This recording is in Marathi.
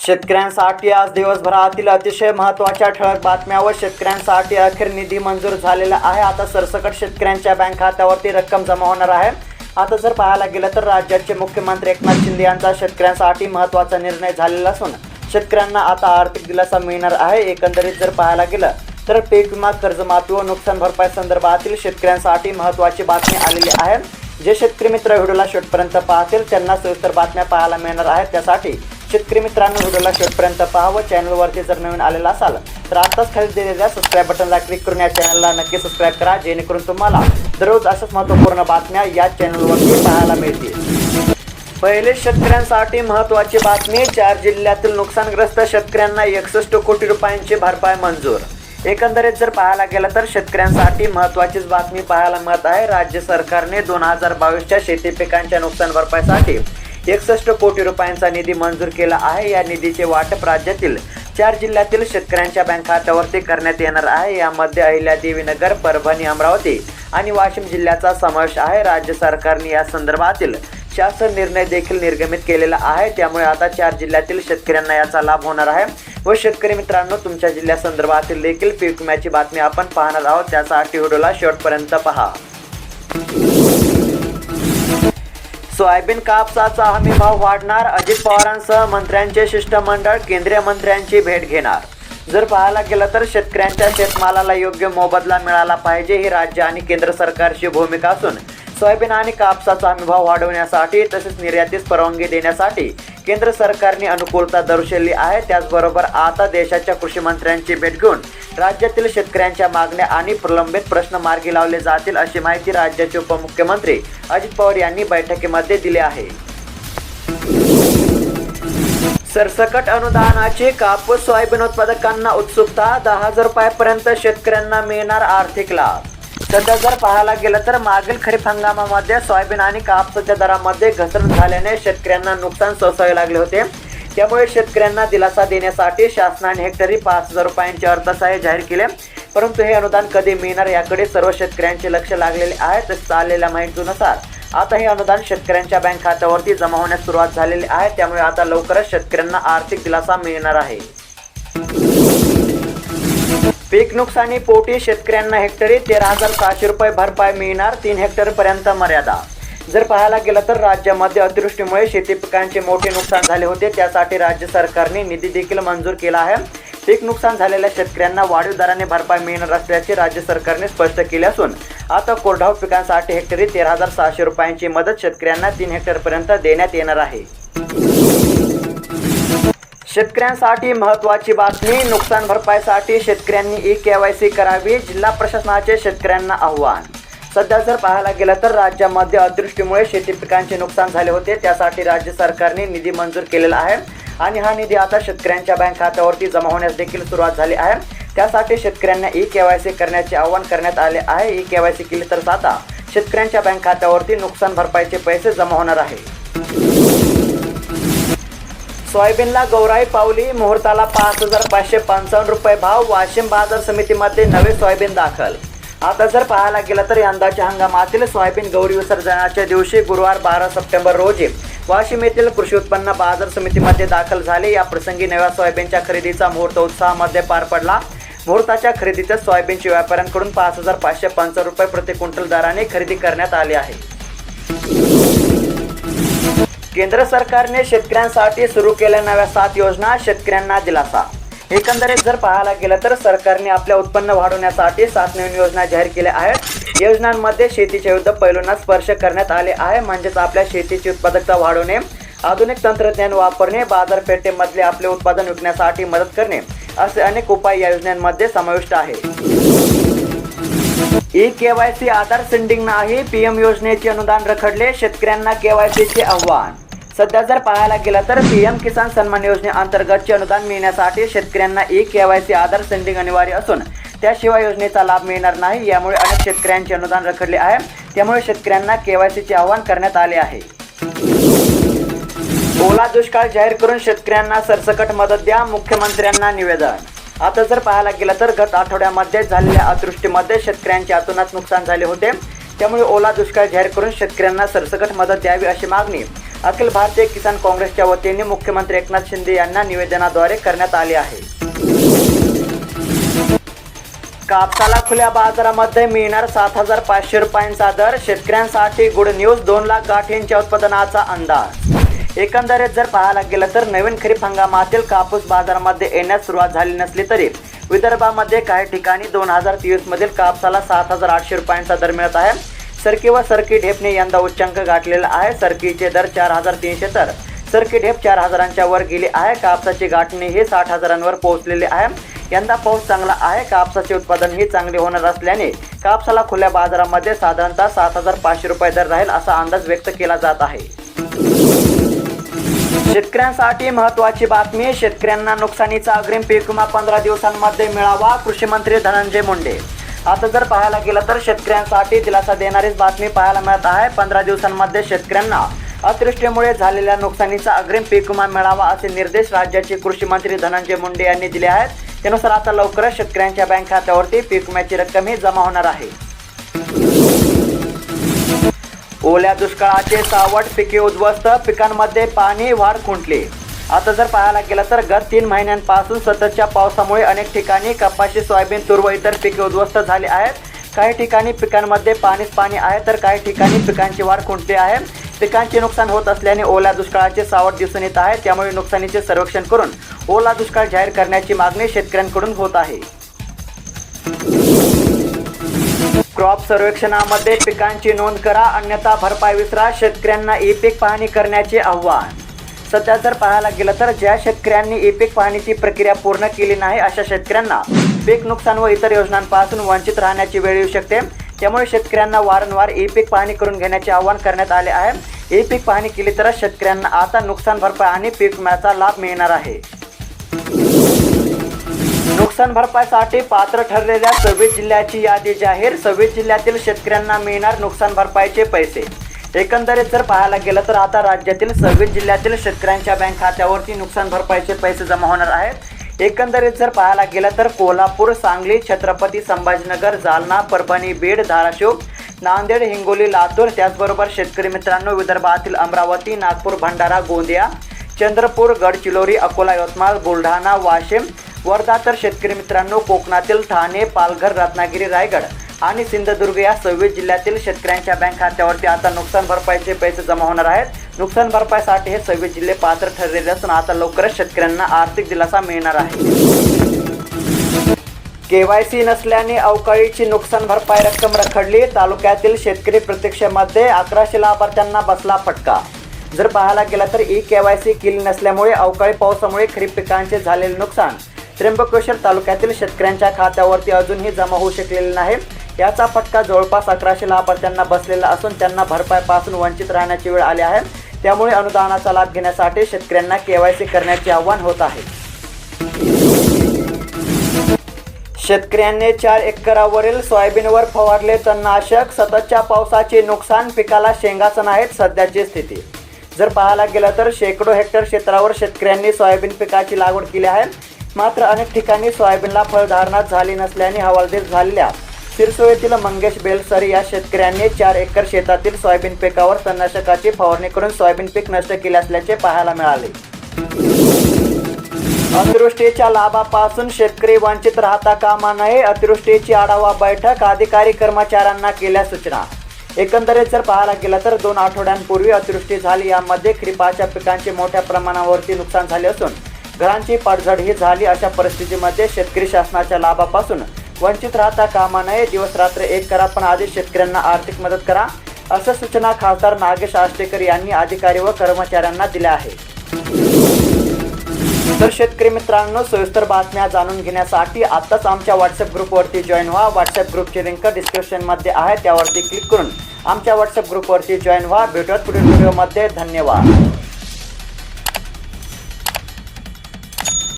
शेतकऱ्यांसाठी आज दिवसभरातील अतिशय महत्त्वाच्या ठळक बातम्या व शेतकऱ्यांसाठी अखेर निधी मंजूर झालेला आहे. आता सरसकट शेतकऱ्यांच्या बँक खात्यावरती रक्कम जमा होणार आहे. आता जर पाहायला गेलं तर राज्याचे मुख्यमंत्री एकनाथ शिंदे यांचा शेतकऱ्यांसाठी महत्त्वाचा निर्णय झालेला असून शेतकऱ्यांना आता आर्थिक दिलासा मिळणार आहे. एकंदरीत जर पाहायला गेलं तर पीक विमा कर्जमाफी व नुकसान भरपाई संदर्भातील शेतकऱ्यांसाठी महत्त्वाची बातमी आलेली आहे. जे शेतकरी मित्र व्हिडिओला शेवटपर्यंत पाहतील त्यांना सविस्तर बातम्या पाहायला मिळणार आहेत. त्यासाठी शेतकरी मित्रांनो व्हिडिओला शेवटपर्यंत पहा व चॅनलवरती जर नवीन आलेला असाल तर आताच खाली दिलेल्या सबस्क्राईब बटनला क्लिक करून या चॅनलला नक्की सबस्क्राईब करा जेणेकरून तुम्हाला दररोज अशाच महत्त्वपूर्ण बातम्या या चॅनलवरती पाहायला मिळतील. पहिले शेतकऱ्यांसाठी महत्त्वाची बातमी चार जिल्ह्यातील नुकसानग्रस्त शेतकऱ्यांना एकसष्ट कोटी रुपयांची भरपाई मंजूर एकंदरीत जर पाहायला गेलं तर शेतकऱ्यांसाठी महत्त्वाचीच बातमी पाहायला मिळत आहे. राज्य सरकारने दोन हजार बावीसच्या शेती पिकांच्या नुकसान भरपाईसाठी एकसष्ट कोटी रुपयांचा निधी मंजूर केला आहे. या निधीचे वाटप राज्यातील चार जिल्ह्यातील शेतकऱ्यांच्या बँक खात्यावरती करण्यात येणार आहे. यामध्ये अहिल्यादेवीनगर परभणी अमरावती आणि वाशिम जिल्ह्याचा समावेश आहे. राज्य सरकारने या संदर्भातील शासन निर्णय देखील निर्गमित केलेला आहे. त्यामुळे आता चार जिल्ह्यातील शेतकऱ्यांना याचा लाभ होणार आहे. व शेतकरी मित्रांनो तुमच्या जिल्ह्यासंदर्भातील देखील पीक विम्याची बातमी आपण पाहणार आहोत. त्यासाठी व्हिडिओला शेवटपर्यंत पहा. सोयाबीन कापसाचा हमी भाव वाढणार. अजित पवारांसह मंत्र्यांचे शिष्टमंडळ केंद्रीय मंत्र्यांची भेट घेणार. जर पाहायला गेलं तर शेतकऱ्यांच्या शेतमालाला योग्य मोबदला मिळाला पाहिजे. ही राज्य आणि केंद्र सरकारची भूमिका असून सोयाबीन आणि कापसाचा हमीभाव वाढवण्यासाठी तसेच निर्यातीस परवानगी देण्यासाठी केंद्र सरकारने अनुकूलता दर्शवली आहे. त्याचबरोबर आता देशाच्या कृषी मंत्र्यांची भेट घेऊन राज्यातील शेतकऱ्यांच्या मागण्या आणि प्रलंबित प्रश्न मार्गी लावले जातील अशी माहिती राज्याचे उपमुख्यमंत्री अजित पवार यांनी बैठकीमध्ये दिली आहे. सरसकट अनुदानाची कापूस सोयाबीन उत्पादकांना उत्सुकता दहा हजार रुपयापर्यंत शेतकऱ्यांना मिळणार आर्थिक लाभ. सध्या जर पाहायला गेलं तर मागील खरीप हंगामामध्ये सोयाबीन आणि कापसाच्या दरामध्ये घसरण झाल्याने शेतकऱ्यांना नुकसान सोसावे लागले होते. त्यामुळे शेतकऱ्यांना दिलासा देण्यासाठी शासनाने हेक्टरी पाच हजार रुपयांचे अर्थसहाय्य जाहीर केले. परंतु हे अनुदान कधी मिळणार याकडे सर्व शेतकऱ्यांचे लक्ष लागलेले आहे. तसेच आलेल्या माहितीनुसार आता हे अनुदान शेतकऱ्यांच्या बँक खात्यावरती जमा होण्यास सुरुवात झालेली आहे. त्यामुळे आता लवकरच शेतकऱ्यांना आर्थिक दिलासा मिळणार आहे. पीक नुकसानी पोटी शेतकऱ्यांना हेक्टरी तेरा हजार सहाशे रुपये भरपाई मिळणार तीन हेक्टर पर्यंत मर्यादा. जर पाहायला गेलं तर राज्यामध्ये अतिवृष्टीमुळे शेती पिकांचे मोठे नुकसान झाले होते त्यासाठी राज्य सरकारने निधी देखील मंजूर केला आहे. पीक नुकसान झालेल्या शेतकऱ्यांना वाढीव दराने भरपाई मिळणार असल्याचे राज्य सरकारने स्पष्ट केले असून आता कोरडाव पिकांसाठी हेक्टरी तेरा हजार सहाशे रुपयांची मदत शेतकऱ्यांना तीन हेक्टरपर्यंत देण्यात येणार आहे. शेतकऱ्यांसाठी महत्त्वाची बातमी. नुकसान भरपाईसाठी शेतकऱ्यांनी ई के वाय सी करावी. जिल्हा प्रशासनाचे शेतकऱ्यांना आव्हान. सध्या जर पाहायला गेलं तर राज्यामध्ये अतिवृष्टीमुळे शेती पिकांचे नुकसान झाले होते. त्यासाठी राज्य सरकारने निधी मंजूर केलेला आहे. आणि हा निधी आता शेतकऱ्यांच्या बँक खात्यावरती जमा होण्यास देखील सुरुवात झाली आहे. त्यासाठी शेतकऱ्यांना ई के वाय सी करण्याचे आवाहन करण्यात आले आहे. ई के वाय सी केली तर आता शेतकऱ्यांच्या बँक खात्यावरती नुकसान भरपाईचे पैसे जमा होणार आहे. सोयाबीनला गौराई पावली. मुहूर्ताला पाच हजार पाचशे पंचावन्न रुपये भाव. वाशिम बाजार समितीमध्ये नवे सोयाबीन दाखल. आता जर पाहायला गेलं तर यंदाच्या हंगामातील सोयाबीन गौरी विसर्जनाच्या दिवशी गुरुवार बारा सप्टेंबर रोजी वाशिम येथील कृषी उत्पन्न बाजार समितीमध्ये दाखल झाले. या प्रसंगी नव्या सोयाबीनच्या खरेदीचा मुहूर्त उत्साहामध्ये पार पडला. मुहूर्ताच्या खरेदीच्या सोयाबीनची व्यापाऱ्यांकडून पाच हजार पाचशे पंचावन्न रुपये प्रति क्विंटल दराने खरेदी करण्यात आली आहे. केंद्र सरकारने शेतकऱ्यांसाठी सुरू केल्या नव्या सात योजना शेतकऱ्यांना दिलासा. एकंदरीत जर पाहायला गेलं तर सरकारने आपल्या उत्पन्न वाढवण्यासाठी सात नवीन योजना जाहीर केल्या आहेत. योजनांमध्ये शेतीच्या विविध पैलूंना स्पर्श करण्यात आले आहे. म्हणजेच आपल्या शेतीची उत्पादकता वाढवणे आधुनिक तंत्रज्ञान वापरणे बाजारपेठेमधले आपले उत्पादन विकण्यासाठी मदत करणे असे अनेक उपाय या योजनांमध्ये समाविष्ट आहे. ई केवायसी आधार सेंडिंग नाही पीएम योजनेचे अनुदान रखडले शेतकऱ्यांना केवायसीचे आव्हान. सध्या जर पाहायला गेलं तर पीएम किसान सन्मान योजनेअंतर्गतचे अनुदान मिळण्यासाठी शेतकऱ्यांना ई केवायसी आधार सेंडिंग अनिवार्य असून त्याशिवाय योजनेचा लाभ मिळणार नाही. यामुळे अनेक शेतकऱ्यांचे अनुदान रखडले आहे. त्यामुळे शेतकऱ्यांना केवायसीचे आवाहन करण्यात आले आहे. ओला दुष्काळ जाहीर करून शेतकऱ्यांना सरसकट मदत द्या. मुख्यमंत्र्यांना निवेदन. आता जर पाहायला गेलं तर गत आठवड्यामध्ये झालेल्या अतिवृष्टीमध्ये शेतकऱ्यांचे अतोनात नुकसान झाले होते. त्यामुळे ओला दुष्काळ जाहीर करून शेतकऱ्यांना सरसकट मदत द्यावी अशी मागणी अखिल भारतीय किसान काँग्रेसच्या वतीने मुख्यमंत्री एकनाथ शिंदे यांना निवेदनाद्वारे करण्यात आले आहे. कापसाला खुल्या बाजारामध्ये मिळणार सात हजार पाचशे रुपयांचा दर. शेतकऱ्यांसाठी गुड न्यूज दोन लाख गाठींच्या उत्पादनाचा अंदाज. एकंदरीत जर पाहायला गेलं तर नवीन खरीप हंगामातील कापूस बाजारामध्ये येण्यास सुरुवात झाली नसली तरी विदर्भामध्ये काही ठिकाणी दोन हजार तेवीस मधील कापसाला सात हजार आठशे रुपयांचा दर मिळत आहे. सरकी व सरकी ढेपने यंदा उच्चांक गाठलेला आहे. सरकीचे दर चार हजार तीनशे तर सरकी ढेप चार हजारांच्या वर गेली आहे. कापसाची गाठणी हे साठ हजारांवर पोहोचलेली आहे. यंदा पाऊस चांगला आहे. कापसाचे उत्पादन हे चांगले होणार असल्याने कापसाला खुल्या बाजारामध्ये साधारणतः सात हजार पाचशे रुपये दर राहील असा अंदाज व्यक्त केला जात आहे. शेतकऱ्यांसाठी महत्वाची बातमी शेतकऱ्यांना नुकसानीचा अग्रिम पीक विमा पंधरा दिवसांमध्ये मिळावा कृषी मंत्री धनंजय मुंडे आता जर पाहायला गेलं तर शेतकऱ्यांसाठी दिलासा देणारीच बातमी पाहायला मिळत आहे. पंधरा दिवसांमध्ये शेतकऱ्यांना अतिवृष्टीमुळे झालेल्या नुकसानीचा अग्रिम पीक विमा मिळावा असे निर्देश राज्याचे कृषी मंत्री धनंजय मुंडे यांनी दिले आहेत. त्यानुसार आता लवकरच शेतकऱ्यांच्या बँक खात्यावरती पीक विम्याची रक्कम ही जमा होणार आहे. ओल्या दुष्काळाचे सावट पिके उद्ध्वस्त पिकांमध्ये पाणी वाढ खुंटली. आता जर पाहायला गेलं तर गत तीन महिन्यांपासून सततच्या पावसामुळे अनेक ठिकाणी कपाशी सोयाबीन तूर व इतर पिके उद्ध्वस्त झाली आहेत. काही ठिकाणी पिकांमध्ये पाणीच पाणी आहे तर काही ठिकाणी पिकांची वाढ खुंटली आहे. पिकांचे नुकसान होत असल्याने ओल्या दुष्काळाचे सावट दिसून येत आहे. त्यामुळे नुकसानीचे सर्वेक्षण करून ओला दुष्काळ जाहीर करण्याची मागणी शेतकऱ्यांकडून होत आहे. क्रॉप सर्वेक्षणामध्ये पिकांची नोंद करा अन्यथा भरपाई विसरा. शेतकऱ्यांना ई पीक पाहणी करण्याचे आव्हान. सध्या जर पाहायला गेलं तर ज्या शेतकऱ्यांनी ई पीक पाहणीची प्रक्रिया पूर्ण केली नाही अशा शेतकऱ्यांना पीक नुकसान व इतर योजनांपासून वंचित राहण्याची वेळ येऊ शकते. त्यामुळे शेतकऱ्यांना वारंवार ई पीक पाहणी करून घेण्याचे आवाहन करण्यात आले आहे. ई पीक पाहणी केली तरच शेतकऱ्यांना आता नुकसान भरपाई आणि पीक विम्याचा लाभ मिळणार आहे. नुकसान भरपाईसाठी पात्र ठरलेल्या सव्वीस जिल्ह्याची यादी जाहीर. सव्वीस जिल्ह्यातील शेतकऱ्यांना मिळणार नुकसान भरपाईचे पैसे. एकंदरीत जर पाहायला गेलं तर आता राज्यातील सव्वीस जिल्ह्यातील शेतकऱ्यांच्या बँक खात्यावरती नुकसान भरपाईचे पैसे जमा होणार आहेत. एकंदरीत जर पाहायला गेलं तर कोल्हापूर सांगली छत्रपती संभाजीनगर जालना परभणी बीड धाराशिव नांदेड हिंगोली लातूर त्याचबरोबर शेतकरी मित्रांनो विदर्भातील अमरावती नागपूर भंडारा गोंदिया चंद्रपूर गडचिरोली अकोला यवतमाळ बुलढाणा वाशिम वर्धा तर शेतकरी मित्रांनो कोकणातील ठाणे पालघर रत्नागिरी रायगड. आणि सिंधुदुर्ग या सव्वीस जिल्ह्यातील शेतकऱ्यांच्या बँक खात्यावरती आता नुकसान भरपाईचे पैसे जमा होणार आहेत. नुकसान भरपाईसाठी हे सव्वीस जिल्हे पात्र ठरलेले असून आता लवकरच शेतकऱ्यांना आर्थिक दिलासा मिळणार आहे. केवायसी नसल्याने अवकाळीची नुकसान भरपाई रक्कम रखडली. तालुक्यातील शेतकरी प्रतीक्षेमध्ये अकराशे लाभार्थ्यांना बसला फटका. जर पाहायला गेला तर ई केवायसी केली नसल्यामुळे अवकाळी पावसामुळे खरीप पिकांचे झालेले नुकसान. त्र्यंबकेश्वर तालुक्यातील शेतकऱ्यांच्या खात्यावरती अजूनही जमा होऊ शकलेले नाही. याचा फटका जवळपास अकराशे लाभार्थ्यांना बसलेला असून त्यांना भरपाईपासून वंचित राहण्याची वेळ आली आहे. त्यामुळे अनुदानाचा लाभ घेण्यासाठी शेतकऱ्यांना केवायसी करण्याचे आव्हान होत आहे. शेतकऱ्यांनी चार एकरावरील सोयाबीनवर फवारले तणनाशक सततच्या पावसाचे नुकसान पिकाला शेंगाचं नाहीत सध्याची स्थिती. जर पाहायला गेलं तर शेकडो हेक्टर क्षेत्रावर शेतकऱ्यांनी सोयाबीन पिकाची लागवड केली आहे. मात्र अनेक ठिकाणी सोयाबीनला फळधारणा झाली नसल्याने हवालदिल झालेल्या सिरसोळीतील मंगेश बेलसरी या शेतकऱ्यांनी चार एकर शेतातील सोयाबीन पिकावर तणनाशकाची फवारणी करून सोयाबीन पीक नष्ट केले असल्याचे पाहायला मिळाले. अतिवृष्टीच्या लाभापासून शेतकरी वंचित राहता कामा नये अतिवृष्टीची आढावा बैठक अधिकारी कर्मचाऱ्यांना केल्या सूचना. एकंदरीत जर पाहायला गेलं तर दोन आठवड्यांपूर्वी अतिवृष्टी झाली यामध्ये खरीपाच्या पिकांचे मोठ्या प्रमाणावरती नुकसान झाले असून घरांची पडझडही झाली. अशा परिस्थितीमध्ये शेतकरी शासनाच्या लाभापासून वंचित राहता कामा नये दिवस रात्र एक करा पण आधी शेतकऱ्यांना आर्थिक मदत करा असं सूचना खासदार नागेश आष्टेकर यांनी अधिकारी व कर्मचाऱ्यांना दिल्या आहे तर शेतकरी मित्रांनो सविस्तर बातम्या जाणून घेण्यासाठी आत्ताच आमच्या व्हॉट्सअप ग्रुपवरती जॉईन व्हा. व्हॉट्सअप ग्रुपची लिंक डिस्क्रिप्शनमध्ये आहे त्यावरती क्लिक करून आमच्या व्हॉट्सअप ग्रुपवरती जॉईन व्हा. भेटूयात पुढील व्हिडिओमध्ये. धन्यवाद.